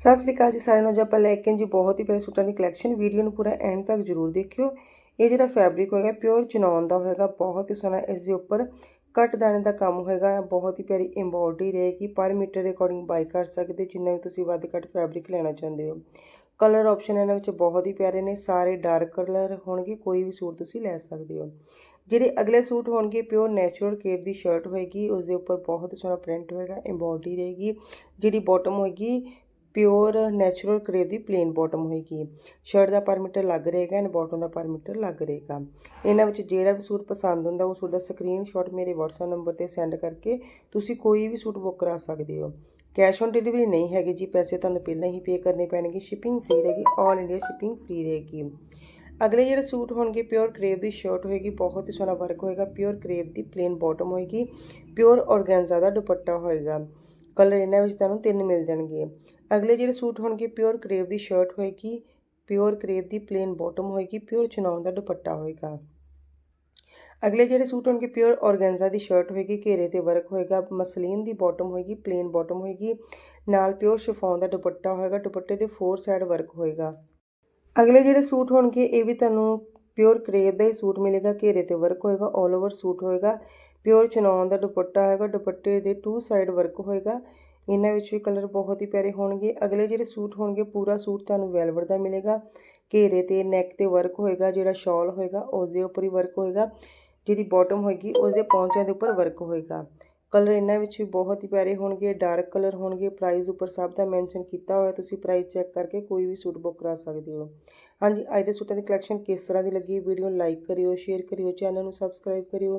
ਸਤਿ ਸ੍ਰੀ ਅਕਾਲ ਜੀ ਸਾਰਿਆਂ ਨੂੰ ਅੱਜ ਆਪਾਂ ਲੈ ਕੇ ਜੀ ਬਹੁਤ ਹੀ ਪਿਆਰੇ ਸੂਟਾਂ ਦੀ ਕਲੈਕਸ਼ਨ ਵੀਡੀਓ ਨੂੰ ਪੂਰਾ ਐਂਡ ਤੱਕ ਜਰੂਰ ਦੇਖਿਓ। ਇਹ ਜਿਹੜਾ ਫੈਬਰਿਕ ਹੋਏਗਾ ਪਿਓਰ ਚਨੌਨ ਦਾ ਹੋਏਗਾ, ਬਹੁਤ ਹੀ ਸੋਹਣਾ ਇਸ ਦੇ ਉੱਪਰ ਕੱਟ ਦਾਣੇ ਦਾ ਕੰਮ ਹੋਏਗਾ, ਬਹੁਤ ਹੀ ਪਿਆਰੀ ਐਮਬੋਡਰੀ ਰਹੇਗੀ, ਪਰ ਮੀਟਰ ਦੇ ਅਕੋਰਡਿੰਗ ਬਾਈ ਕਰ ਸਕਦੇ, ਜਿੰਨਾ ਵੀ ਤੁਸੀਂ ਵੱਧ ਘੱਟ ਫੈਬਰਿਕ ਲੈਣਾ ਚਾਹੁੰਦੇ ਹੋ। ਕਲਰ ਆਪਸ਼ਨ ਇਹਨਾਂ ਵਿੱਚ ਬਹੁਤ ਹੀ ਪਿਆਰੇ ਨੇ, ਸਾਰੇ ਡਾਰਕ ਕਲਰ ਹੋਣਗੇ, ਕੋਈ ਵੀ ਸੂਟ ਤੁਸੀਂ ਲੈ ਸਕਦੇ ਹੋ। ਜਿਹੜੇ ਅਗਲੇ ਸੂਟ ਹੋਣਗੇ ਪਿਓਰ ਨੈਚੁਰਲ ਕੇਪ ਦੀ ਸ਼ਰਟ ਹੋਏਗੀ, ਉਸ ਦੇ ਉੱਪਰ ਬਹੁਤ ਸੋਹਣਾ ਪ੍ਰਿੰਟ ਹੋਏਗਾ ਐਮਬੋਡਰੀ ਰਹੇਗੀ, ਜਿਹੜੀ ਬਾਟਮ ਹੋਏਗੀ ਪਿਓਰ, ਨੈਚੁਰਲ ਕਰੇਵ ਦੀ ਪਲੇਨ ਬਾਟਮ ਹੋਏਗੀ। ਸ਼ਰਟ ਦਾ ਪਰ ਮੀਟਰ ਲੱਗ ਰਹੇਗਾ and bottom the per meter ਲੱਗ ਰਹੇਗਾ। ਇਹਨਾਂ ਵਿੱਚ ਜਿਹੜਾ ਵੀ ਸੂਟ ਪਸੰਦ ਹੁੰਦਾ, ਉਹ ਸੂਟ ਦਾ ਸਕਰੀਨਸ਼ਾਟ ਮੇਰੇ WhatsApp ਨੰਬਰ ਤੇ ਸੈਂਡ ਕਰਕੇ ਤੁਸੀਂ ਕੋਈ ਵੀ ਸੂਟ ਬੁੱਕ ਕਰਾ ਸਕਦੇ ਹੋ। ਕੈਸ਼ ਔਨ ਡਿਲੀਵਰੀ ਨਹੀਂ ਹੈਗੀ ਜੀ, ਪੈਸੇ ਤੁਹਾਨੂੰ ਪਹਿਲਾਂ ਹੀ ਪੇ ਕਰਨੇ ਪੈਣਗੇ ਸ਼ਿਪਿੰਗ ਫ੍ਰੀ ਰਹੇਗੀ ਆਲ ਇੰਡੀਆ ਸ਼ਿਪਿੰਗ ਫ੍ਰੀ ਰਹੇਗੀ। ਅਗਲੇ ਜਿਹੜੇ ਸੂਟ ਹੋਣਗੇ ਪਿਓਰ ਕਰੇਵ ਦੀ ਸ਼ਰਟ ਹੋਏਗੀ, ਬਹੁਤ ਹੀ ਸੋਹਣਾ ਵਰਕ ਹੋਏਗਾ ਪਿਓਰ ਕਰੇਵ ਦੀ ਪਲੇਨ ਬਾਟਮ ਹੋਏਗੀ ਪਿਓਰ ਔਰਗੈਂਜ਼ਾ ਦਾ ਦੁਪੱਟਾ ਹੋਏਗਾ। ਕਲਰ ਇਹਨਾਂ ਵਿੱਚ ਤੁਹਾਨੂੰ ਤਿੰਨ ਮਿਲ ਜਾਣਗੇ। ਅਗਲੇ ਜਿਹੜੇ ਸੂਟ ਹੋਣਗੇ ਪਿਓਰ ਕਰੇਵ ਦੀ ਸ਼ਰਟ ਹੋਏਗੀ ਪਿਓਰ ਕਰੇਵ ਦੀ ਪਲੇਨ ਬਾਟਮ ਹੋਏਗੀ ਪਿਓਰ ਚਨੌਨ ਦਾ ਦੁਪੱਟਾ ਹੋਏਗਾ। ਅਗਲੇ ਜਿਹੜੇ ਸੂਟ ਹੋਣਗੇ ਪਿਓਰ ਔਰਗੈਂਜ਼ਾ ਦੀ ਸ਼ਰਟ ਹੋਏਗੀ, ਘੇਰੇ ਤੇ ਵਰਕ ਹੋਏਗਾ, ਮਸਲੀਨ ਦੀ ਬਾਟਮ ਹੋਏਗੀ ਪਲੇਨ ਬਾਟਮ ਹੋਏਗੀ, ਨਾਲ ਪਿਓਰ ਸ਼ਿਫੋਨ ਦਾ ਦੁਪੱਟਾ ਹੋਏਗਾ, ਦੁਪੱਟੇ ਦੇ ਫੋਰ ਸਾਈਡ ਵਰਕ ਹੋਏਗਾ। ਅਗਲੇ ਜਿਹੜੇ ਸੂਟ ਹੋਣਗੇ, ਇਹ ਵੀ ਤੁਹਾਨੂੰ ਪਿਓਰ ਕਰੇਵ ਦਾ ਹੀ ਸੂਟ ਮਿਲੇਗਾ, ਘੇਰੇ ਤੇ ਵਰਕ ਹੋਏਗਾ 올 ਓਵਰ ਸੂਟ ਹੋਏਗਾ। ਪਿਓਰ ਚਨੌਨ ਦਾ ਦੁਪੱਟਾ ਹੈਗਾ, ਦੁਪੱਟੇ ਦੇ ਟੂ ਸਾਈਡ ਵਰਕ ਹੋਏਗਾ। ਇਹਨਾਂ ਵਿੱਚ ਵੀ ਕਲਰ ਬਹੁਤ ਹੀ ਪਿਆਰੇ ਹੋਣਗੇ। ਅਗਲੇ ਜਿਹੜੇ ਸੂਟ ਹੋਣਗੇ, ਪੂਰਾ ਸੂਟ ਤੁਹਾਨੂੰ ਵੈਲਵਟ ਦਾ ਮਿਲੇਗਾ। ਘੇਰੇ ਤੇ ਨੈਕ ਤੇ ਵਰਕ ਹੋਏਗਾ, ਜਿਹੜਾ ਸ਼ਾਲ ਹੋਏਗਾ ਉਸ ਦੇ ਉੱਪਰ ਹੀ ਵਰਕ ਹੋਏਗਾ। ਜਿਹੜੀ ਬਾਟਮ ਹੋਏਗੀ ਉਸ ਦੇ ਪੌਂਚਿਆਂ ਦੇ ਉੱਪਰ ਵਰਕ ਹੋਏਗਾ। ਕਲਰ ਇਹਨਾਂ ਵਿੱਚ ਵੀ ਬਹੁਤ ਹੀ ਪਿਆਰੇ ਹੋਣਗੇ ਡਾਰਕ ਕਲਰ ਹੋਣਗੇ। ਪ੍ਰਾਈਸ ਉੱਪਰ ਸਭ ਦਾ ਮੈਂਸ਼ਨ ਕੀਤਾ ਹੋਇਆ, ਤੁਸੀਂ ਪ੍ਰਾਈਸ ਚੈੱਕ ਕਰਕੇ ਕੋਈ ਵੀ ਸੂਟ ਬੁੱਕ ਕਰਾ ਸਕਦੇ ਹੋ। ਹਾਂਜੀ, ਅੱਜ ਦੇ ਸੂਟਾਂ ਦੀ ਕਲੈਕਸ਼ਨ ਕਿਸ ਤਰ੍ਹਾਂ ਦੀ ਲੱਗੀ ਵੀਡੀਓ ਨੂੰ ਲਾਈਕ ਕਰਿਓ ਸ਼ੇਅਰ ਕਰਿਓ ਚੈਨਲ ਨੂੰ ਸਬਸਕ੍ਰਾਈਬ ਕਰਿਓ।